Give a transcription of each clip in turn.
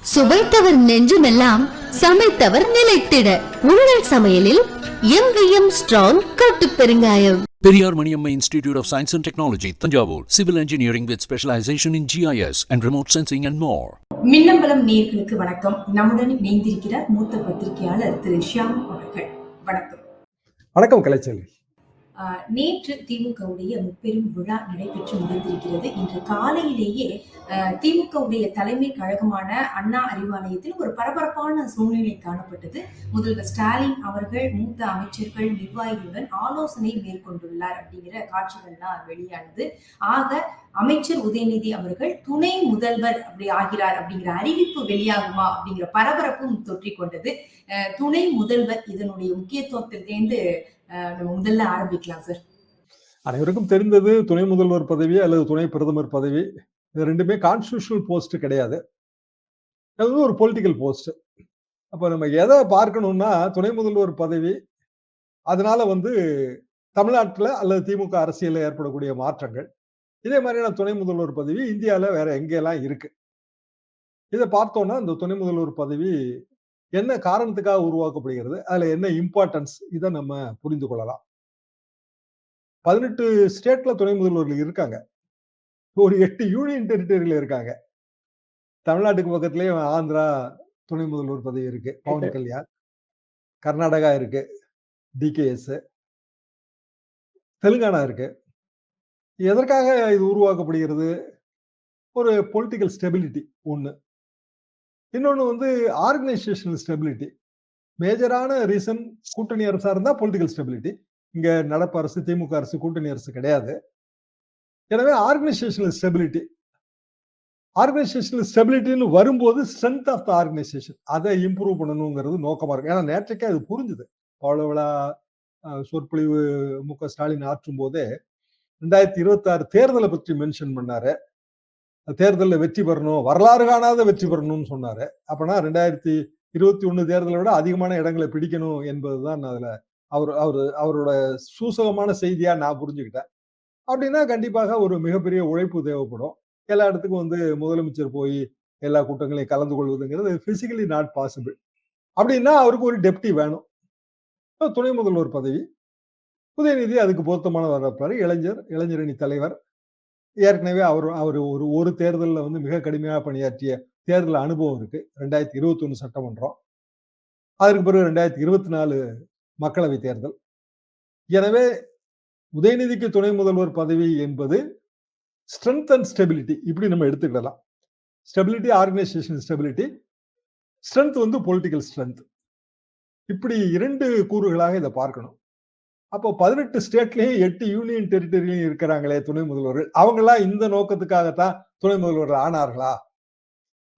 சுவைத்தவர் நெஞ்சுமெல்லாம் சமைத்தவர் நிலைத்திட. உங்கள் சமையலில் எங்கேயும் ஸ்ட்ராங் கட்டு பெருங்காயம். Periyar Maniamma Institute of Science and Technology, Tanjavur. Civil engineering with specialization in GIS and remote sensing and more. Minnambalam நேயர்களுக்கு வணக்கம். நம்முடன் இணைந்திருக்கிறார் மூத்த பத்திரிகையாளர் திரு ஷியாம் அவர்கள். வணக்கம். வணக்கம் கலைச்செல்வி. நேற்று திமுகவுடைய முப்பெரும் விழா நடைபெற்று முடிந்திருக்கிறது. இன்று காலையிலேயே திமுகவுடைய தலைமை கழகமான அண்ணா அறிவாலயத்தில் ஒரு பரபரப்பான சூழ்நிலை காணப்பட்டது. முதல்வர் ஸ்டாலின் அவர்கள் மூத்த அமைச்சர்கள் நிர்வாகிகளுடன் ஆலோசனை மேற்கொண்டுள்ளார் அப்படிங்கிற காட்சிகள்லாம் வெளியானது. ஆக அமைச்சர் உதயநிதி அவர்கள் துணை முதல்வர் அப்படி ஆகிறார் அப்படிங்கிற அறிவிப்பு வெளியாகுமா அப்படிங்கிற பரபரப்பும் தொற்றிக் கொண்டது. துணை முதல்வர் இதனுடைய முக்கியத்துவத்திலிருந்து நம்ம முதல்ல ஆரம்பிக்கலாம் சார். அனைவருக்கும் தெரிந்தது துணை முதல்வர் பதவி அல்லது துணை பிரதமர் பதவி. இது ரெண்டுமே கான்ஸ்டியூஷனல் போஸ்ட் கிடையாது. அது வந்து ஒரு பொலிட்டிக்கல் போஸ்ட் அப்போ நம்ம எதை பார்க்கணும்னா துணை முதல்வர் பதவி அதனால வந்து தமிழ்நாட்டில் அல்லது திமுக அரசியலில் ஏற்படக்கூடிய மாற்றங்கள். இதே மாதிரியான துணை முதல்வர் பதவி இந்தியாவில் வேற எங்கெல்லாம் இருக்கு? இதை பார்த்தோம்னா இந்த துணை முதல்வர் பதவி என்ன காரணத்துக்காக உருவாக்கப்படுகிறது அதில் என்ன இம்பார்ட்டன்ஸ் இதை நம்ம புரிந்து கொள்ளலாம். பதினெட்டு ஸ்டேட்ல துணை முதல்வர்கள் இருக்காங்க. ஒரு எட்டு யூனியன் டெரிட்டரியில இருக்காங்க. தமிழ்நாட்டுக்கு பக்கத்துலயே ஆந்திரா துணை முதல்வர் பதவி இருக்கு. பவன் கல்யாண். கர்நாடகா இருக்கு. டிகேஎஸ் தெலுங்கானா இருக்கு. எதற்காக இது உருவாக்கப்படுகிறது? ஒரு பொலிட்டிக்கல் ஸ்டெபிலிட்டி ஒன்று இன்னொன்று வந்து ஆர்கனைசேஷனல் ஸ்டெபிலிட்டி மேஜரான ரீசன் கூட்டணி அரசா இருந்தா பொலிட்டிக்கல் ஸ்டெபிலிட்டி இங்க நடப்பு அரசு திமுக அரசு கூட்டணி அரசு கிடையாது. எனவே ஆர்கனைசேஷனல் ஸ்டெபிலிட்டி ஆர்கனைசேஷனல் ஸ்டெபிலிட்டின்னு வரும்போது ஸ்ட்ரென்த் ஆஃப் த ஆர்கனைசேஷன் அதை இம்ப்ரூவ் பண்ணணுங்கிறது நோக்கமா இருக்கும். ஏன்னா நேற்றைக்கே அது புரிஞ்சுது. அவ்வளோவளா சொற்பொழிவு மு. க. ஸ்டாலின் ஆற்றும் போதே ரெண்டாயிரத்தி இருபத்தாறு தேர்தலை பற்றி மென்ஷன் பண்ணாரு. தேர்தலில் வெற்றி பெறணும் வரலாறு காணாத வெற்றி பெறணும்னு சொன்னாரு. அப்பனா ரெண்டாயிரத்தி இருபத்தி ஒண்ணு தேர்தலை விட அதிகமான இடங்களை பிடிக்கணும் என்பதுதான் அதுல அவர் அவர் அவரோட சூசகமான செய்தியா நான் புரிஞ்சுக்கிட்டேன். அப்படின்னா கண்டிப்பாக ஒரு மிகப்பெரிய உழைப்பு தேவைப்படும். எல்லா இடத்துக்கும் வந்து முதலமைச்சர் போய் எல்லா கூட்டங்களையும் கலந்து கொள்வதுங்கிறது பிசிக்கலி நாட் பாசிபிள் அப்படின்னா அவருக்கு ஒரு டெப்டி வேணும். துணை முதல்வர் பதவி. உதயநிதி அதுக்கு பொருத்தமான வரப்பாரு இளைஞர் இளைஞரணி தலைவர். ஏற்கனவே அவர் அவர் ஒரு ஒரு தேர்தலில் வந்து மிக கடுமையாக பணியாற்றிய தேர்தல் அனுபவம் இருக்கு. ரெண்டாயிரத்தி இருபத்தி ஒன்று சட்டமன்றம். அதற்கு பிறகு ரெண்டாயிரத்தி இருபத்தி நாலு மக்களவை தேர்தல். எனவே உதயநிதிக்கு துணை முதல்வர் பதவி என்பது ஸ்ட்ரென்த் அண்ட் ஸ்டெபிலிட்டி இப்படி நம்ம எடுத்துக்கிடலாம். ஸ்டெபிலிட்டி ஆர்கனைசேஷன் ஸ்டெபிலிட்டி ஸ்ட்ரென்த் வந்து பொலிட்டிக்கல் ஸ்ட்ரென்த் இப்படி இரண்டு கூறுகளாக இதை பார்க்கணும். அப்போ பதினெட்டு ஸ்டேட்லயும் எட்டு யூனியன் டெரிட்டரியிலையும் இருக்கிறாங்களே துணை முதல்வர்கள். அவங்களாம் இந்த நோக்கத்துக்காகத்தான் துணை முதல்வர்கள் ஆனார்களா?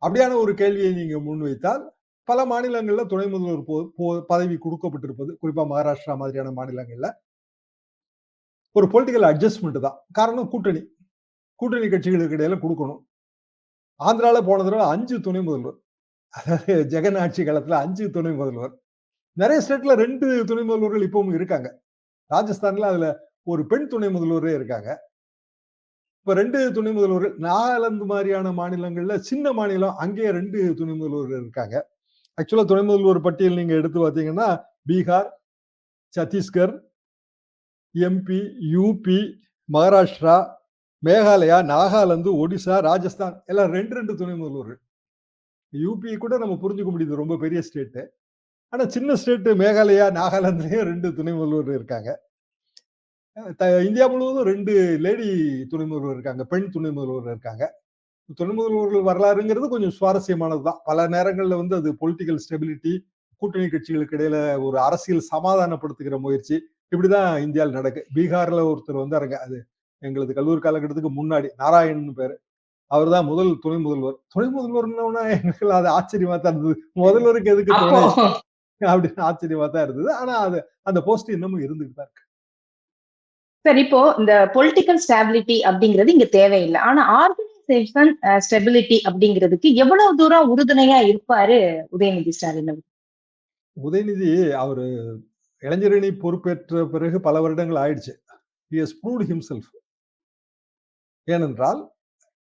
அப்படியான ஒரு கேள்வியை நீங்க முன்வைத்தால் பல மாநிலங்களில் துணை முதல்வர் போ- பதவி கொடுக்கப்பட்டிருப்பது குறிப்பா மகாராஷ்டிரா மாதிரியான மாநிலங்கள்ல ஒரு பொலிட்டிக்கல் அட்ஜஸ்ட்மெண்ட் தான். காரணம் கூட்டணி. கூட்டணி கட்சிகளுக்கு இடையில கொடுக்கணும். ஆந்திரால போன தடவை அஞ்சு துணை முதல்வர். அதாவது ஜெகன் ஆட்சி காலத்துல அஞ்சு துணை முதல்வர். நிறைய ஸ்டேட்ல ரெண்டு துணை முதல்வர்கள் இப்பவும் இருக்காங்க. ராஜஸ்தான்ல அதுல ஒரு பெண் துணை முதல்வரே இருக்காங்க. இப்ப ரெண்டு துணை முதல்வர்கள் நாகாலாந்து மாதிரியான மாநிலங்கள்ல சின்ன மாநிலம் அங்கேயே ரெண்டு துணை முதல்வர்கள் இருக்காங்க. ஆக்சுவலா துணை முதல்வர் பட்டியல் நீங்க எடுத்து பார்த்தீங்கன்னா பீகார் சத்தீஸ்கர் எம்பி யூபி மகாராஷ்டிரா மேகாலயா நாகாலாந்து ஒடிசா ராஜஸ்தான் எல்லாம் ரெண்டு ரெண்டு துணை முதல்வர். யூபி கூட நம்ம புரிஞ்சுக்க முடியுது ரொம்ப பெரிய ஸ்டேட்டு ஆனா சின்ன ஸ்டேட்டு மேகாலயா நாகாலாந்துலேயும் ரெண்டு துணை முதல்வர் இருக்காங்க. த- இந்தியா முழுவதும் ரெண்டு லேடி துணை முதல்வர் இருக்காங்க பெண் துணை முதல்வர் இருக்காங்க. துணை முதல்வர்கள் வரலாறுங்கிறது கொஞ்சம் சுவாரஸ்யமானது தான் பல நேரங்களில் வந்து அது பொலிட்டிக்கல் ஸ்டெபிலிட்டி கூட்டணி கட்சிகளுக்கு இடையில ஒரு அரசியல் சமாதானப்படுத்துகிற முயற்சி இப்படிதான் இந்தியாவில் நடக்கு. பீகார்ல ஒருத்தர் வந்தாருங்க அது எங்களது கல்லூரி காலகட்டத்துக்கு முன்னாடி நாராயணன் பேரு. அவர் தான் முதல் துணை முதல்வர். துணை முதல்வர்னா எங்களுக்கு அது ஆச்சரியமா தான் இருந்தது. முதல்வருக்கு எதுக்கு துணை? அப்போ அப்படின்னு ஆச்சரியமா தான் இருந்தது. ஆனா அது அந்த போஸ்ட் இன்னமும் இருந்துட்டு தான் இருக்கு. சார் இப்போ இந்த பொலிட்டிக்கல் ஸ்டாபிலிட்டி அப்படிங்கிறது இங்க தேவையில்லை. ஆனா ஆர்கனைசேஷன் ஸ்டெபிலிட்டி அப்படிங்கிறதுக்கு எவ்வளவு தூரம் உறுதுணையா இருப்பாரு உதயநிதி ஸ்டாலின்? உதயநிதி அவரு இளைஞரணி பொறுப்பேற்ற பிறகு பல வருடங்கள் ஆயிடுச்சு. ஹி ஹஸ் ப்ரூவ்ட் ஹிம்செல்ஃப் ஏனென்றால்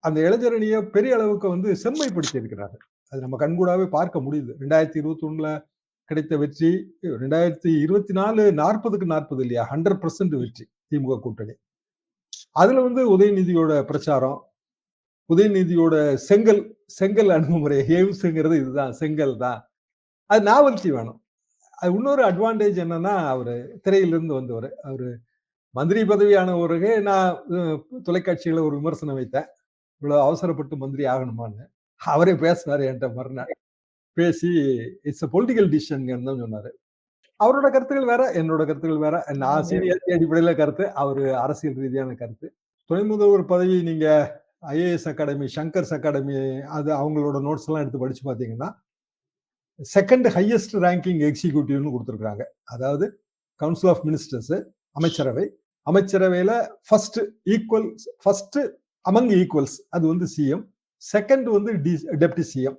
அந்த இளைஞரணியை பெரிய அளவுக்கு வந்து செம்மைப்படுத்தி இருக்கிறாரு அது நம்ம கண்கூடாவே பார்க்க முடியுது. ரெண்டாயிரத்தி இருபத்தி ஒண்ணுல கிடைத்த வெற்றி ரெண்டாயிரத்தி இருபத்தி நாலு நாற்பதுக்கு நாற்பது இல்லையா? ஹண்ட்ரட் பர்சன்ட் வெற்றி திமுக கூட்டணி. அதுல வந்து உதயநிதியோட பிரச்சாரம் உதயநிதியோட செங்கல் செங்கல் அணுகுமுறை எய்ம்ஸுங்கிறது இதுதான் செங்கல் தான் அது நாவல்ட்டி வேணும். அது இன்னொரு அட்வான்டேஜ் என்னன்னா அவரு திரையிலிருந்து வந்தவர். அவரு மந்திரி பதவியானவருக்கு நான் தொலைக்காட்சியில ஒரு விமர்சனம் வைத்தேன். இவ்வளவு அவசரப்பட்டு மந்திரி ஆகணுமான்னு. அவரே பேசினாரு என்கிட்ட மறுநாள். பேசி இட்ஸ் பொலிட்டிக்கல் டிசிஷன் தான் சொன்னாரு. அவரோட கருத்துக்கள் வேற என்னோட கருத்துக்கள் வேற. நான் சீனியாரிட்டி அடிப்படையில கருத்து அவரு அரசியல் ரீதியான கருத்து. துணை முதல்வர் பதவி நீங்க ஐஏஎஸ் அகாடமி சங்கர்ஸ் அகாடமி அது அவங்களோட நோட்ஸ் எல்லாம் எடுத்து படிச்சு பாத்தீங்கன்னா செகண்ட் ஹையஸ்ட் ரேங்கிங் எக்ஸிக்யூட்டிவ்னு கொடுத்துருக்குறாங்க. அதாவது கவுன்சில் ஆஃப் மினிஸ்டர்ஸ் அமைச்சரவை. அமைச்சரவையில first equal first among equals அது வந்து சிஎம் செகண்ட் வந்து டி டெப்டி சிஎம்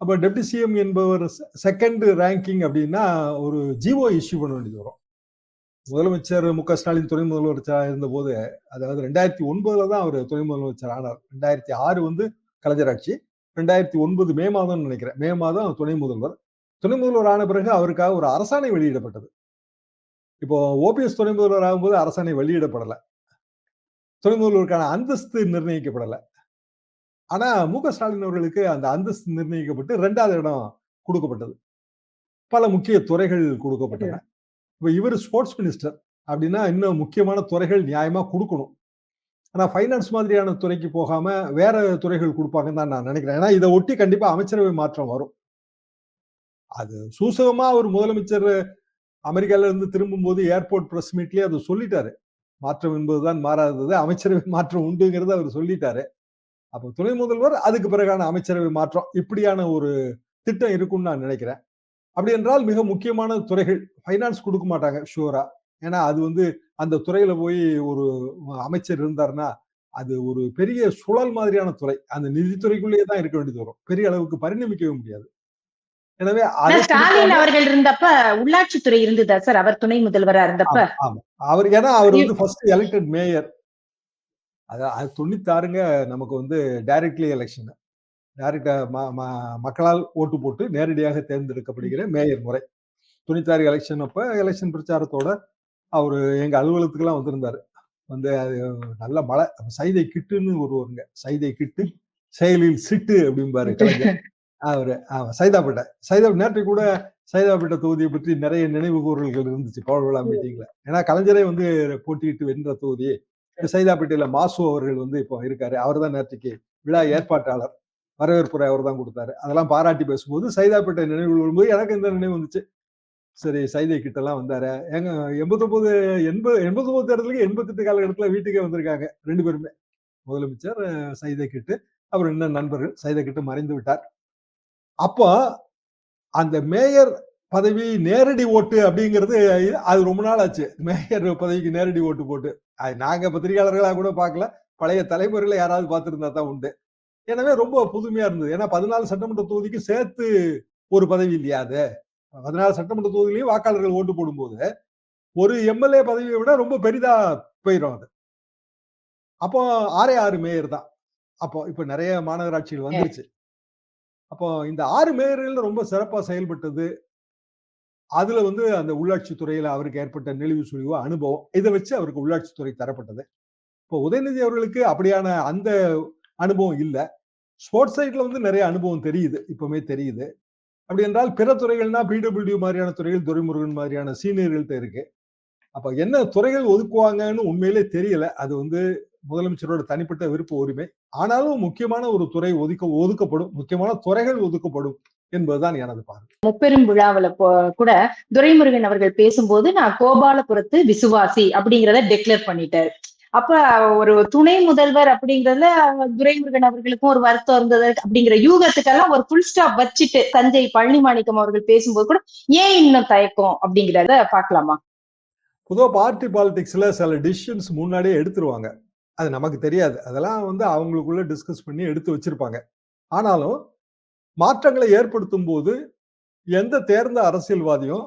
அப்போ டெப்டி சிஎம் என்பவர் செகண்ட் ரேங்கிங் அப்படின்னா ஒரு ஜிஓ இஷ்யூ பண்ண வேண்டியது வரும். முதலமைச்சர் மு க ஸ்டாலின் துணை முதலமைச்சராக இருந்தபோது அதாவது ரெண்டாயிரத்தி ஒன்பதுல தான் அவர் துணை முதலமைச்சர் ஆனார். ரெண்டாயிரத்தி ஆறு வந்து கலைஞர் ஆட்சி. ரெண்டாயிரத்தி ஒன்பது மே மாதம்னு நினைக்கிறேன். மே மாதம் துணை முதல்வர். துணை முதல்வர் ஆன பிறகு அவருக்காக ஒரு அரசாணை வெளியிடப்பட்டது. இப்போ ஓபிஎஸ் துணை முதல்வர் ஆகும்போது அரசாணை வெளியிடப்படல. துணை முதல்வருக்கான அந்தஸ்து நிர்ணயிக்கப்படல. ஆனா மு க ஸ்டாலின் அவர்களுக்கு அந்த அந்தஸ்து நிர்ணயிக்கப்பட்டு ரெண்டாவது இடம் கொடுக்கப்பட்டது. பல முக்கிய துறைகள் கொடுக்கப்பட்டன. இப்ப இவர் ஸ்போர்ட்ஸ் மினிஸ்டர் அப்படின்னா இன்னும் முக்கியமான துறைகள் நியாயமா கொடுக்கணும். ஆனா ஃபைனான்ஸ் மாதிரியான துறைக்கு போகாம வேற துறைகள் கொடுப்பாங்கன்னு தான் நான் நினைக்கிறேன். ஏன்னா இதை ஒட்டி கண்டிப்பா அமைச்சரவை மாற்றம் வரும். அது சூசகமா அவர் முதலமைச்சர் அமெரிக்கால இருந்து திரும்பும்போது ஏர்போர்ட் பிரஸ் மீட்லயே அது சொல்லிட்டாரு. மாற்றம் என்பதுதான் மாறாதது. அமைச்சரவை மாற்றம் உண்டுங்கிறத அவர் சொல்லிட்டாரு. அப்போ துணை முதல்வர் அதுக்கு பிறகான அமைச்சரவை மாற்றம் இப்படியான ஒரு திட்டம் இருக்கும்னு நான் நினைக்கிறேன். அப்படி என்றால் மிக முக்கியமான துறைகள் ஃபைனான்ஸ் கொடுக்க மாட்டாங்க ஷூரா ஏன்னா அது வந்து அந்த துறையில போய் ஒரு அமைச்சர் இருந்தாருன்னா அது ஒரு பெரிய சுழல் மாதிரியான துறை. அந்த நிதித்துறைக்குள்ளேயே தான் இருக்க வேண்டியது வரும். பெரிய அளவுக்கு பரிணமிக்கவே முடியாது. எனவே ஸ்டாலின் அவர்கள் இருந்தப்ப உள்ளாட்சித்துறை இருந்ததா சார்? அவர் துணை முதல்வரா இருந்தப்ப. அவர் ஏன்னா அவர் வந்து ஃபர்ஸ்ட் எலெக்டட் மேயர் அது தொண்ணூத்தாறுங்க நமக்கு வந்து டைரக்ட்லி எலெக்ஷன் டைரக்டா மக்களால் ஓட்டு போட்டு நேரடியாக தேர்ந்தெடுக்கப்படுகிற மேயர் முறை. தொண்ணூத்தாறு எலெக்ஷன் அப்ப எலெக்ஷன் பிரச்சாரத்தோட அவரு எங்க அலுவலகத்துக்குலாம் வந்திருந்தாரு. வந்து அது நல்ல மழை சைதை கிட்டுன்னு ஒருவருங்க சைதை கிட்டு செயலில் சிட்டு அப்படிம்பாரு கலைஞர். அவரு ஆமா சைதாப்பேட்டை. சைதா நேற்று கூட சைதாப்பேட்டை தொகுதியை பற்றி நிறைய நினைவு கூறல்கள் இருந்துச்சு பவர் விழா மீட்டிங்ல. ஏன்னா கலைஞரே வந்து போட்டியிட்டு வென்ற தொகுதி. சைதாப்பேட்டையில மாசு அவர்கள் வந்து இப்போ இருக்காரு. அவர் தான் நேற்றுக்கு விழா ஏற்பாட்டாளர். வரவேற்புரை அவர் தான் கொடுத்தாரு. அதெல்லாம் பாராட்டி பேசும்போது சைதாப்பேட்டை நினைவு வரும்போது எனக்கு இந்த நினைவு வந்துச்சு. சரி சைதை கிட்ட எல்லாம் வந்தாரு. எங்க எண்பத்தொன்பது எண்பது எண்பத்தொன்பது தேர்தலுக்கு எண்பத்தெட்டு காலகட்டத்துல வீட்டுக்கே வந்திருக்காங்க ரெண்டு பேருமே. முதலமைச்சர் சைதை கிட்டு அவர் இன்னும் நண்பர்கள் சைதை கிட்டு மறைந்து விட்டார். அப்போ அந்த மேயர் பதவி நேரடி ஓட்டு அப்படிங்கிறது அது ரொம்ப நாள் ஆச்சு. மேயர் பதவிக்கு நேரடி ஓட்டு போட்டு. அது நாங்க பத்திரிகையாளர்களாக கூட பார்க்கல. பழைய தலைமுறையில யாராவது பார்த்துருந்தா தான் உண்டு. எனவே ரொம்ப புதுமையா இருந்தது. ஏன்னா பதினாலு சட்டமன்ற தொகுதிக்கு சேர்த்து ஒரு பதவி இல்லையா அது? பதினாலு சட்டமன்ற தொகுதியிலையும் வாக்காளர்கள் ஓட்டு போடும்போது ஒரு எம்எல்ஏ பதவியை விட ரொம்ப பெரிதா போயிடும் அது. அப்போ ஆறே ஆறு மேயர் தான். அப்போ இப்ப நிறைய மாநகராட்சிகள் வந்துருச்சு. அப்போ இந்த ஆறு மேயர்கள் ரொம்ப சிறப்பா செயல்பட்டது. அதுல வந்து அந்த உள்ளாட்சி துறையில அவருக்கு ஏற்பட்ட நெளிவு சுழிவு அனுபவம் இதை வச்சு அவருக்கு உள்ளாட்சி துறை தரப்பட்டது. இப்போ உதயநிதி அவர்களுக்கு அப்படியான அந்த அனுபவம் இல்லை. ஸ்போர்ட்ஸ் சைட்ல வந்து நிறைய அனுபவம் தெரியுது. இப்பவுமே தெரியுது. அப்படி என்றால் பிற துறைகள்னா பிடபிள்யூ மாதிரியான துறைகள் துரைமுருகன் மாதிரியான சீனியர்கள்ட்ட இருக்கு. அப்ப என்ன துறைகள் ஒதுக்குவாங்கன்னு உண்மையிலே தெரியல. அது வந்து முதலமைச்சரோட தனிப்பட்ட விருப்ப உரிமை. ஆனாலும் முக்கியமான ஒரு துறை ஒதுக்க ஒதுக்கப்படும். முக்கியமான துறைகள் ஒதுக்கப்படும் என்பதுதான் எனது பார்வை. முப்பெரும் விழாவுல கூட துரைமுருகன் அவர்கள் பேசும்போது நான் கோபாலபுரத்து விசுவாசி அப்படிங்கிறத டிக்ளேர் பண்ணிட்டாரு. அப்ப ஒரு துணை முதல்வர் அப்படிங்கறதுல துரைமுருகன் அவர்களுக்கும் ஒரு வருத்தம் இருந்தது அப்படிங்கிற யூகத்துக்கெல்லாம் ஒரு ஃபுல் ஸ்டாப் வச்சுட்டு தஞ்சை பழனி மாணிக்கம் அவர்கள் பேசும்போது கூட ஏன் இன்னும் தயக்கம் அப்படிங்கிறத பாக்கலாமா பொதுவாக பார்ட்டி பாலிடிக்ஸ்ல சில டிசிஷன்ஸ் முன்னாடியே எடுத்துருவாங்க. அது நமக்கு தெரியாது. அதெல்லாம் வந்து அவங்களுக்குள்ள டிஸ்கஸ் பண்ணி எடுத்து வச்சிருப்பாங்க. ஆனாலும் மாற்றங்களை ஏற்படுத்தும் போது எந்த தேர்ந்த அரசியல்வாதியும்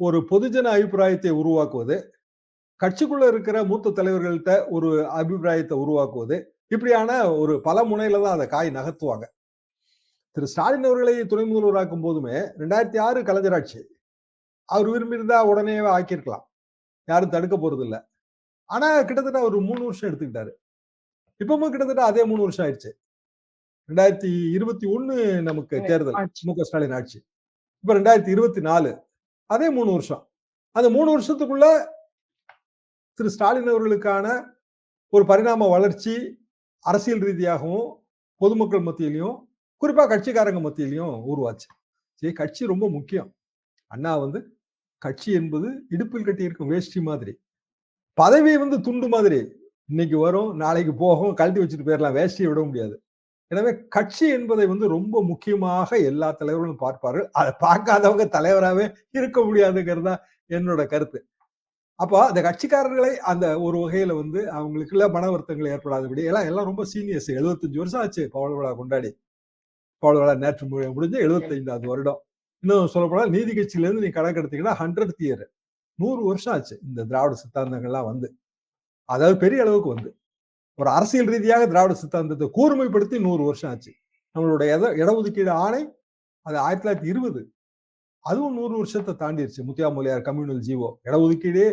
ஒரு பொதுஜன அபிப்பிராயத்தை உருவாக்குவது கட்சிக்குள்ள இருக்கிற மூத்த தலைவர்கள்ட்ட ஒரு அபிப்பிராயத்தை உருவாக்குவது இப்படியான ஒரு பல முனையில தான் அதை காய் நகர்த்துவாங்க. திரு ஸ்டாலின் அவர்களை துணை முதல்வராக்கும் போதுமே ரெண்டாயிரத்தி ஆறு கலைஞர் ஆட்சி அவர் விரும்பியிருந்தா உடனே ஆக்கியிருக்கலாம். யாரும் தடுக்க போறது இல்ல ஆனா கிட்டத்தட்ட ஒரு மூணு வருஷம் எடுத்துக்கிட்டாரு. இப்பவும் கிட்டத்தட்ட அதே மூணு வருஷம் ஆயிடுச்சு. ரெண்டாயிரத்தி இருபத்தி ஒண்ணு நமக்கு தேர்தல். மு க ஸ்டாலின் ஆட்சி. இப்ப ரெண்டாயிரத்தி இருபத்தி நாலு அதே மூணு வருஷம். அந்த மூணு வருஷத்துக்குள்ள திரு ஸ்டாலின் அவர்களுக்கான ஒரு பரிணாம வளர்ச்சி அரசியல் ரீதியாகவும் பொதுமக்கள் மத்தியிலையும் குறிப்பா கட்சிக்காரங்க மத்தியிலையும் உருவாச்சு. சரி கட்சி ரொம்ப முக்கியம். அண்ணா வந்து கட்சி என்பது இடுப்பில் கட்டி இருக்கும் வேஷ்டி மாதிரி. பதவி வந்து துண்டு மாதிரி. இன்னைக்கு வரும் நாளைக்கு போகும் கழட்டி வச்சுட்டு போயிடலாம் வேஷ்டியை விட முடியாது. எனவே கட்சி என்பதை வந்து ரொம்ப முக்கியமாக எல்லா தலைவர்களும் பார்ப்பார்கள். அதை பார்க்காதவங்க தலைவராகவே இருக்க முடியாதுங்கிறது தான் என்னோட கருத்து. அப்போ அந்த கட்சிக்காரர்களை அந்த ஒரு வகையில வந்து அவங்களுக்குள்ள மன வருத்தங்கள் ஏற்படாதபடி எல்லாம் எல்லாம் ரொம்ப சீனியர்ஸ் 75 வருஷம் ஆச்சு பவள விழா கொண்டாடி. பவள விழா நேற்று முடிஞ்ச எழுபத்தைந்தாவது வருடம். இன்னும் சொல்லப்போனால் நீதி கட்சியில இருந்து நீ கணக்கு எடுத்தீங்கன்னா ஹண்ட்ரட் இயர் நூறு வருஷம் ஆச்சு இந்த திராவிட சித்தாந்தங்கள்லாம் வந்து. அதாவது பெரிய அளவுக்கு வந்து. ஒரு அரசியல் ரீதியாக திராவிட சித்தாந்தத்தை கூர்மைப்படுத்தி நூறு வருஷம் ஆச்சு. நம்மளுடைய இட இடஒதுக்கீடு ஆணை அது ஆயிரத்தி தொள்ளாயிரத்தி இருபது. அதுவும் நூறு வருஷத்தை தாண்டிடுச்சு முத்தியாமொழியார் கம்யூனல் ஜீவோ இடஒதுக்கீடே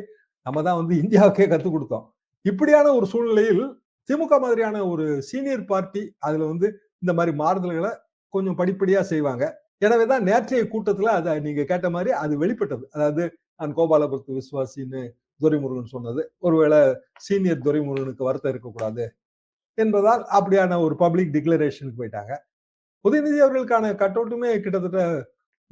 நம்ம தான் வந்து இந்தியாவுக்கே கற்றுக் கொடுத்தோம். இப்படியான ஒரு சூழ்நிலையில் திமுக மாதிரியான ஒரு சீனியர் பார்ட்டி அதுல வந்து இந்த மாதிரி மாறுதல்களை கொஞ்சம் படிப்படியா செய்வாங்க. எனவே தான் நேற்றைய கூட்டத்துல அதை நீங்க கேட்ட மாதிரி அது வெளிப்பட்டது. அதாவது நான் கோபாலபுரத்து விசுவாசின்னு துரைமுருகன் சொன்னது ஒருவேளை சீனியர் துரைமுருகனுக்கு வருத்தம் இருக்கக்கூடாது என்பதால் அப்படியான ஒரு பப்ளிக் டிக்ளரேஷனுக்கு போயிட்டாங்க. உதயநிதி அவர்களுக்கான கட்டோட்டுமே கிட்டத்தட்ட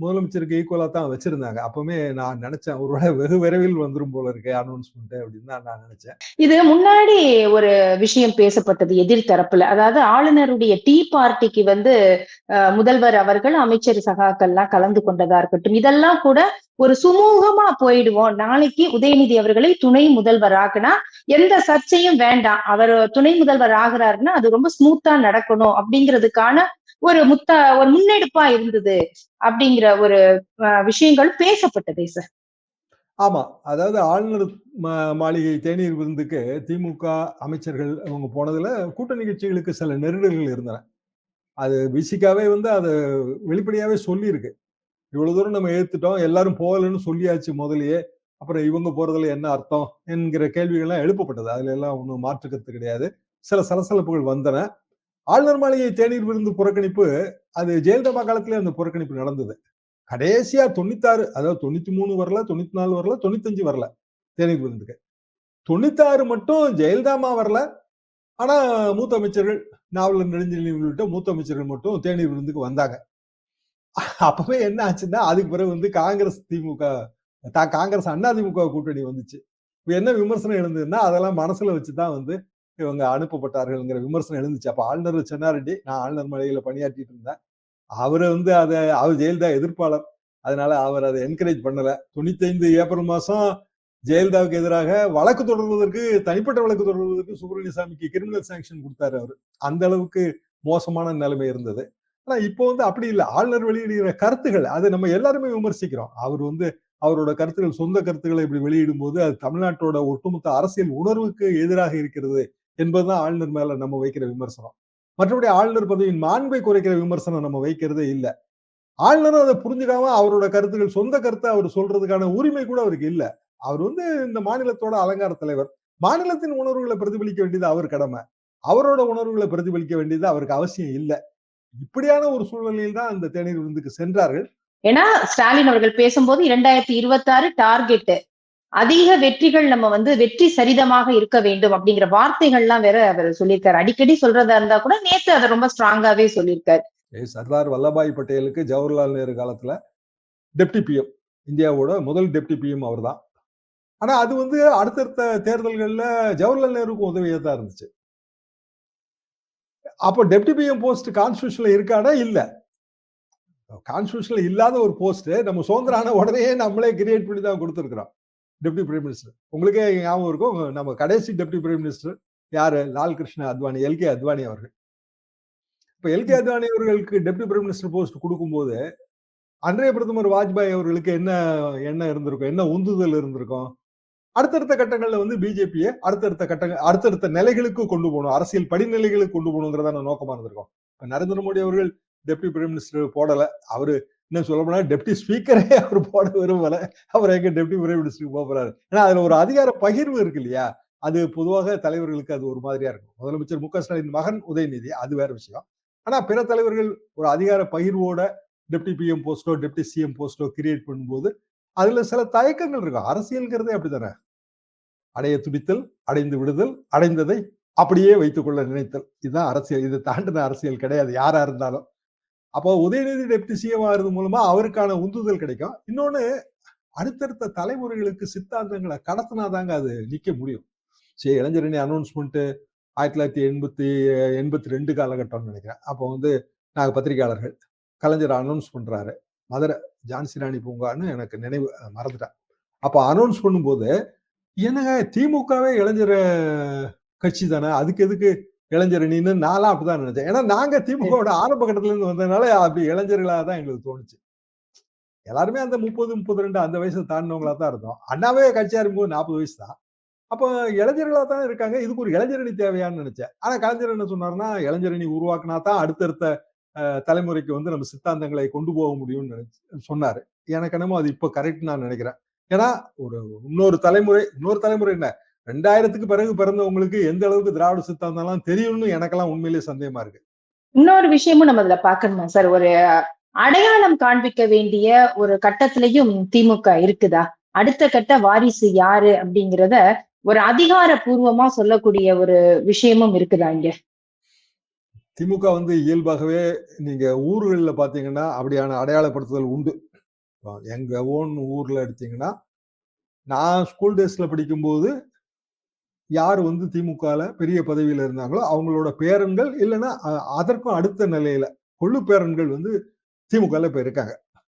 முதலமைச்சருக்கு ஈக்குவலா தான் வச்சிருந்தாங்க. அப்பவுமே நான் நினைச்சேன் ஒருவேளை வெகு விரைவில் வந்துரும் போல இருக்கு அனௌன்ஸ்மெண்ட் அப்படின்னு தான் நான் நினைச்சேன். இது முன்னாடி ஒரு விஷயம் பேசப்பட்டது எதிர் தரப்புல. அதாவது ஆளுநருடைய டீ பார்ட்டிக்கு வந்து முதல்வர் அவர்கள் அமைச்சர் சகாக்கள்லாம் கலந்து கொண்டதா இருக்கட்டும் இதெல்லாம் கூட ஒரு சுமூகமா போயிடுவோம். நாளைக்கு உதயநிதி அவர்களை துணை முதல்வர் ஆக்குனா எந்த சர்ச்சையும் வேண்டாம். அவர் துணை முதல்வர் ஆகுறாருன்னா அது ரொம்ப ஸ்மூத்தா நடக்கணும் அப்படிங்கிறதுக்கான ஒரு முத்த ஒரு முன்னெடுப்பா இருந்தது அப்படிங்கிற ஒரு விஷயங்கள் பேசப்பட்டதே சார். ஆமா. அதாவது ஆளுநர் மாளிகை தேநீர் விருந்துக்கு திமுக அமைச்சர்கள் அவங்க போனதுல கூட்ட நிகழ்ச்சிகளுக்கு சில நெருடல்கள் இருந்தன. அது பிசிக்காவே வந்து அதை வெளிப்படையாவே சொல்லியிருக்கு. இவ்வளவு தூரம் நம்ம ஏத்துட்டோம் எல்லாரும் போகலன்னு சொல்லியாச்சு முதல்லயே அப்புறம் இவங்க போறதுல என்ன அர்த்தம் என்கிற கேள்விகள்லாம் எழுப்பப்பட்டது. அதுல எல்லாம் ஒன்றும் மாற்று கிடையாது. சில சலசலப்புகள் வந்தன. ஆளுநர் மாளிகை தேநீர் விருந்து புறக்கணிப்பு அது ஜெயலலிதா காலத்திலே அந்த புறக்கணிப்பு நடந்தது. கடைசியா தொண்ணூத்தாறு அதாவது தொண்ணூத்தி மூணு வரல தொண்ணூத்தி நாலு வரல தொண்ணூத்தஞ்சு வரல தேநீர் விருந்துக்கு. தொண்ணூத்தாறு மட்டும் ஜெயலலிதாமா வரல. ஆனா மூத்த அமைச்சர்கள் நாவலர் நெடுஞ்செழியன் உள்ளிட்ட மூத்த அமைச்சர்கள் மட்டும் தேநீர் விருந்துக்கு வந்தாங்க. அப்பவே என்ன ஆச்சுன்னா அதுக்கு பிறகு வந்து காங்கிரஸ் திமுக காங்கிரஸ் அண்ணா திமுக கூட்டணி வந்துச்சு. இப்ப என்ன விமர்சனம் எழுந்ததுன்னா அதெல்லாம் மனசுல வச்சுதான் வந்து இவங்க அனுப்பப்பட்டார்கள்ங்கிற விமர்சனம் எழுந்துச்சு. அப்ப ஆளுநர் சென்னாரெட்டி நான் ஆளுநர் மலையில பணியாற்றிட்டு இருந்தேன். அவர் வந்து அதை அவர் ஜெயலலிதா எதிர்ப்பாளர். அதனால அவர் அதை என்கரேஜ் பண்ணல. தொண்ணூத்தைந்து ஏப்ரல் மாசம் ஜெயலலிதாவுக்கு எதிராக வழக்கு தொடர்வதற்கு தனிப்பட்ட வழக்கு தொடர்வதற்கு சுப்பிரமணியசாமிக்கு கிரிமினல் சாங்ஷன் கொடுத்தாரு அவர். அந்த அளவுக்கு மோசமான நிலைமை இருந்தது. ஆனா இப்போ வந்து அப்படி இல்லை. ஆளுநர் வெளியிடுகிற கருத்துகள் அதை நம்ம எல்லாருமே விமர்சிக்கிறோம். அவர் வந்து அவரோட கருத்துக்கள் சொந்த கருத்துக்களை இப்படி வெளியிடும் போது அது தமிழ்நாட்டோட ஒட்டுமொத்த அரசியல் உணர்வுக்கு எதிராக இருக்கிறது என்பதுதான் ஆளுநர் மேல நம்ம வைக்கிற விமர்சனம். மற்றபடி ஆளுநர் பதவியின் மாண்பை குறைக்கிற விமர்சனம் நம்ம வைக்கிறதே இல்லை. ஆளுநரும் அதை புரிஞ்சுக்காம அவரோட கருத்துக்கள் சொந்த கருத்தை அவர் சொல்றதுக்கான உரிமை கூட அவருக்கு இல்ல. அவர் வந்து இந்த மாநிலத்தோட அலங்கார தலைவர். மாநிலத்தின் உணர்வுகளை பிரதிபலிக்க வேண்டியது அவர் கடமை. அவரோட உணர்வுகளை பிரதிபலிக்க வேண்டியது அவருக்கு அவசியம் இல்லை. இப்படியான ஒரு சூழ்நிலையில் தான் அந்த தேநீர் விருந்துக்கு சென்றார்கள். ஏன்னா ஸ்டாலின் அவர்கள் பேசும்போது இரண்டாயிரத்தி இருபத்தி ஆறு டார்கெட் அதிக வெற்றிகள் நம்ம வந்து வெற்றி சரிதமாக இருக்க வேண்டும் அப்படிங்கிற வார்த்தைகள்லாம் வேற அவர் சொல்லியிருக்காரு. அடிக்கடி சொல்றதா இருந்தா கூட நேத்து அதை ரொம்ப ஸ்ட்ராங்காவே சொல்லியிருக்காரு. சர்தார் வல்லபாய் பட்டேலுக்கு ஜவஹர்லால் நேரு காலத்துல டெப்டி பிஎம் இந்தியாவோட முதல் டெப்டி பிஎம் அவர் தான் ஆனா அது வந்து அடுத்தடுத்த தேர்தல்கள்ல ஜவஹர்லால் நேருக்கும் உதவியா தான் இருந்துச்சு. அப்போ டெப்டி பிஎம் போஸ்ட் கான்ஸ்டியூஷன்ல இருக்கானா? இல்ல. கான்ஸ்டியூஷன்ல இல்லாத ஒரு போஸ்ட் நம்ம சுதந்திரம் ஆன உடனே நம்மளே கிரியேட் பண்ணி தான் கொடுத்துருக்குறோம். டெப்டி பிரைம் மினிஸ்டர் உங்களுக்கே ஞாபகம் இருக்கும் நம்ம கடைசி டெப்டி பிரைம் மினிஸ்டர் யாரு? லால் கிருஷ்ண அத்வானி எல்கே அத்வானி அவர்கள். இப்ப எல்கே அத்வானி அவர்களுக்கு டெப்டி பிரைம் மினிஸ்டர் போஸ்ட் கொடுக்கும்போது அன்றைய பிரதமர் வாஜ்பாய் அவர்களுக்கு என்ன என்ன இருந்திருக்கும்? என்ன உந்துதல் இருந்திருக்கும்? அடுத்தடுத்த கட்டங்கள்ல வந்து பிஜேபியை அடுத்தடுத்த கட்டங்கள் அடுத்தடுத்த நிலைகளுக்கு கொண்டு போகணும். அரசியல் படிநிலைகளுக்கு கொண்டு போகணுங்கிறதான நோக்கமா இருந்திருக்கும். இப்ப நரேந்திர மோடி அவர்கள் டெப்டி பிரைம் மினிஸ்டர் போடல. அவரு இன்னும் சொல்ல போனா டெப்டி ஸ்பீக்கரே அவர் போட விரும்பல. அவர் எங்க டெப்டி பிரைம் மினிஸ்டருக்கு போக போறாரு. ஏன்னா அதுல ஒரு அதிகார பகிர்வு இருக்கு இல்லையா? அது பொதுவாக தலைவர்களுக்கு அது ஒரு மாதிரியா இருக்கும். முதலமைச்சர் மு க ஸ்டாலின் மகன் உதயநிதி அது வேற விஷயம். ஆனா பிற தலைவர்கள் ஒரு அதிகார பகிர்வோட டெப்டி பிஎம் போஸ்டோ டெப்டி சிஎம் போஸ்டோ கிரியேட் பண்ணும்போது அதுல சில தயக்கங்கள் இருக்கும். அரசியல்ங்கிறதே அப்படித்தானே? அடைய துடித்தல் அடைந்து விடுதல் அடைந்ததை அப்படியே வைத்துக் கொள்ள நினைத்தல். இதுதான் அரசியல். இது தாண்டின அரசியல் கிடையாது. யாரா இருந்தாலும். அப்போ உதயநிதி டெப்டி சிஎம் ஆகிறது மூலமா அவருக்கான உந்துதல் கிடைக்கும். இன்னொன்னு அடுத்தடுத்த தலைமுறைகளுக்கு சித்தாந்தங்களை கடத்தினாதாங்க அது நிக்க முடியும். சரி இளைஞரணி அனௌன்ஸ்மெண்ட் ஆயிரத்தி தொள்ளாயிரத்தி எண்பத்தி எண்பத்தி ரெண்டு காலகட்டம்னு நினைக்கிறேன். அப்போ வந்து நாங்கள் பத்திரிகையாளர்கள் கலைஞர் அனௌன்ஸ் பண்றாரு. மதுரை ஜான்சி ராணி பூங்கான்னு எனக்கு நினைவு மறந்துட்டேன். அப்போ அனௌன்ஸ் பண்ணும்போது என்னங்க திமுகவே இளைஞர் கட்சி தானே? அதுக்கு எதுக்கு இளைஞரணின்னு நான்லாம் அப்படிதான் நினைச்சேன். ஏன்னா நாங்க திமுகவோட ஆரம்ப கட்டத்துல இருந்து வந்ததுனால அப்படி இளைஞர்களா தான் எங்களுக்கு தோணுச்சு. எல்லாருமே அந்த முப்பது முப்பது ரெண்டு அந்த வயசை தாண்டினவங்களா தான் இருந்தோம். அண்ணாவே கட்சி ஆரம்பிக்கும் நாற்பது வயசு தான். அப்போ இளைஞர்களா தான் இருக்காங்க. இதுக்கு ஒரு இளைஞரணி தேவையான்னு நினைச்சேன். ஆனா கலைஞர் என்ன சொன்னாருன்னா இளைஞரணி உருவாக்குனா தான் அடுத்தடுத்த தலைமுறைக்கு வந்து நம்ம சித்தாந்தங்களை கொண்டு போக முடியும்னு நினைச்சு சொன்னாரு. எனக்கு என்னமோ அது இப்போ கரெக்ட் நான் நினைக்கிறேன். ஏன்னா ஒரு இன்னொரு தலைமுறை இன்னொரு தலைமுறை என்ன? ரெண்டாயிரத்துக்கு பிறகு பிறந்தவங்களுக்கு எந்த அளவுக்கு திராவிட சித்தாந்தம்லாம் தெரியும்னு எனக்கெல்லாம் உண்மையிலேயே சந்தேகமா இருக்கு. இன்னொரு விஷயமும் நம்ம இதுல பாக்கணுமா சார்? ஒரு அடையாளம் காண்பிக்க வேண்டிய ஒரு கட்டத்திலையும் திமுக இருக்குதா? அடுத்த கட்ட வாரிசு யாரு அப்படிங்கிறத ஒரு அதிகாரப்பூர்வமா சொல்லக்கூடிய ஒரு விஷயமும் இருக்குதா இங்க? திமுக வந்து இயல்பாகவே நீங்க ஊர்களில் பாத்தீங்கன்னா அப்படியான அடையாளப்படுத்துதல் உண்டு. எங்க ஓன் ஊர்ல எடுத்தீங்கன்னா நான் ஸ்கூல் டேஸ்ல படிக்கும்போது யார் வந்து திமுகல பெரிய பதவியில இருந்தாங்களோ அவங்களோட பேரன்கள் இல்லைன்னா அதற்கும் அடுத்த நிலையில கொள்ளு பேரன்கள் வந்து திமுகல இப்ப இருக்காங்க.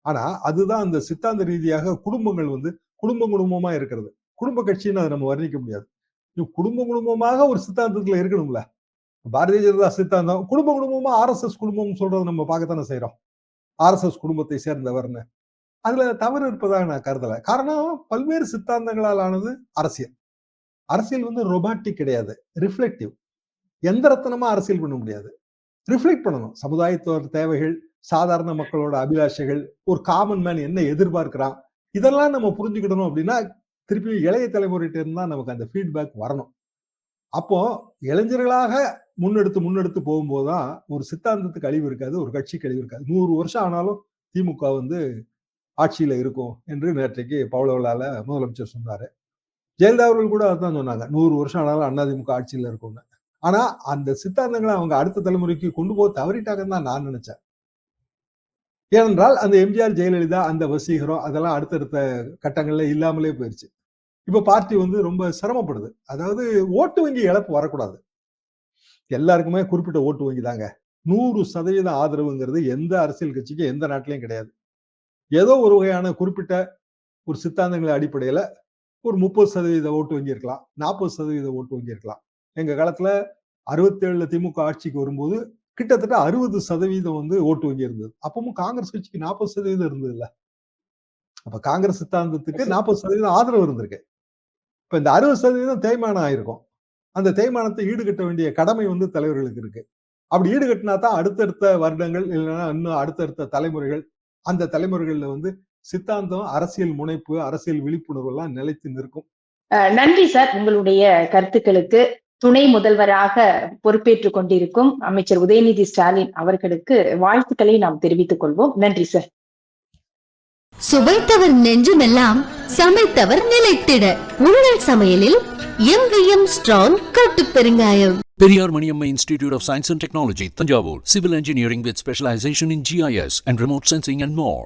ஆனா அதுதான் அந்த சித்தாந்த ரீதியாக குடும்பங்கள் வந்து குடும்ப குடும்பமா இருக்கிறது. குடும்ப கட்சின்னு அதை நம்ம வர்ணிக்க முடியாது. குடும்ப குடும்பமாக ஒரு சித்தாந்தத்துல இருக்கணும்ல. பாரதிய ஜனதா சித்தாந்தம் குடும்ப குடும்பமா ஆர்எஸ்எஸ் குடும்பம் சொல்றதை நம்ம பார்க்கத்தானே செய்யறோம் ஆர்எஸ்எஸ் குடும்பத்தை சேர்ந்தவர்னு. அதுல தவறு இருப்பதாக நான் கருதல. காரணம் பல்வேறு சித்தாந்தங்களால் ஆனது அரசியல். அரசியல் வந்து ரொபாட்டிக் கிடையாது. ரிஃப்ளெக்டிவ் எந்திரத்தனமா அரசியல் பண்ண முடியாது. ரிஃப்ளெக்ட் பண்ணணும். சமுதாயத்தோட தேவைகள் சாதாரண மக்களோட அபிலாஷைகள் ஒரு காமன் மேன் என்ன எதிர்பார்க்கிறான் இதெல்லாம் நம்ம புரிஞ்சுக்கிடணும் அப்படின்னா திருப்பி இளைய தலைமுறைகிட்ட இருந்தா நமக்கு அந்த ஃபீட்பேக் வரணும். அப்போ இளைஞர்களாக முன்னெடுத்து முன்னெடுத்து போகும்போது தான் ஒரு சித்தாந்தத்துக்கு அழிவு இருக்காது ஒரு கட்சிக்கு அழிவு இருக்காது. நூறு வருஷம் ஆனாலும் திமுக வந்து ஆட்சியில இருக்கும் என்று நேற்றைக்கு பவளவலால முதலமைச்சர் சொன்னாரு. ஜெயலலிதா அவர்கள் கூட அதான் சொன்னாங்க. நூறு வருஷம் ஆனாலும் அண்ணாதிமுக ஆட்சியில இருக்கவங்க ஆனா அந்த சித்தாந்தங்களை அவங்க அடுத்த தலைமுறைக்கு கொண்டு போக தவறிட்டாங்கன்னு தான் நான் நினைச்சேன். ஏனென்றால் அந்த எம்ஜிஆர் ஜெயலலிதா அந்த வசீகரம் அதெல்லாம் அடுத்தடுத்த கட்டங்கள்ல இல்லாமலே போயிருச்சு. இப்ப பார்ட்டி வந்து ரொம்ப சிரமப்படுது. அதாவது ஓட்டு வங்கி இழப்பு வரக்கூடாது. எல்லாருக்குமே குறிப்பிட்ட ஓட்டு வங்கி தாங்க. நூறு சதவீத ஆதரவுங்கிறது எந்த அரசியல் கட்சிக்கும் எந்த நாட்டிலையும் கிடையாது. ஏதோ ஒரு வகையான குறிப்பிட்ட ஒரு சித்தாந்தங்களை அடிப்படையில ஒரு முப்பது சதவீத ஓட்டு வங்கி இருக்கலாம் நாற்பது சதவீத ஓட்டு வங்கி இருக்கலாம் எங்க காலத்துல அறுபத்தேழுல திமுக ஆட்சிக்கு வரும்போது கிட்டத்தட்ட அறுபது சதவீதம் வந்து ஓட்டு வங்கி இருந்தது அப்பவும் காங்கிரஸ் கட்சிக்கு நாற்பது சதவீதம் இருந்தது இல்ல அப்ப காங்கிரஸ் சித்தாந்தத்துக்கு நாற்பது சதவீதம் ஆதரவு இருந்திருக்கு. இப்ப இந்த அறுபது சதவீதம் தேய்மானம் ஆயிருக்கும். அந்த தேய்மானத்தை ஈடுகட்ட வேண்டிய கடமை வந்து தலைவர்களுக்கு இருக்கு. அப்படி ஈடுகட்டினா தான் அடுத்தடுத்த வருடங்கள் இல்லைன்னா இன்னும் அடுத்தடுத்த தலைமுறைகள் அந்த தலைமுறைகள்ல வந்து சித்தாந்தம் அரசியல் முனைப்பு அரசியல் விழிப்புணர்வு எல்லாம் நிலைத்து நிற்கும். நன்றி சார் உங்களுடைய கருத்துக்களுக்கு. துணை முதல்வராக பொறுப்பேற்றுக் கொண்டிருக்கும் அமைச்சர் உதயநிதி ஸ்டாலின் அவர்களுக்கு வாழ்த்துக்களை நாம் தெரிவித்துக் கொள்வோம். நன்றி சார். சுவைத்தவர் நெஞ்சுமெல்லாம் சமைத்தவர் நிலைத்திட. உங்கள் சமையலில் எங்கேயும் ஸ்ட்ராங் கட்டு பெருங்காயம். Periyar Maniamma Institute of Science and Technology, Tanjavur. Civil engineering with specialization in GIS and remote sensing and more.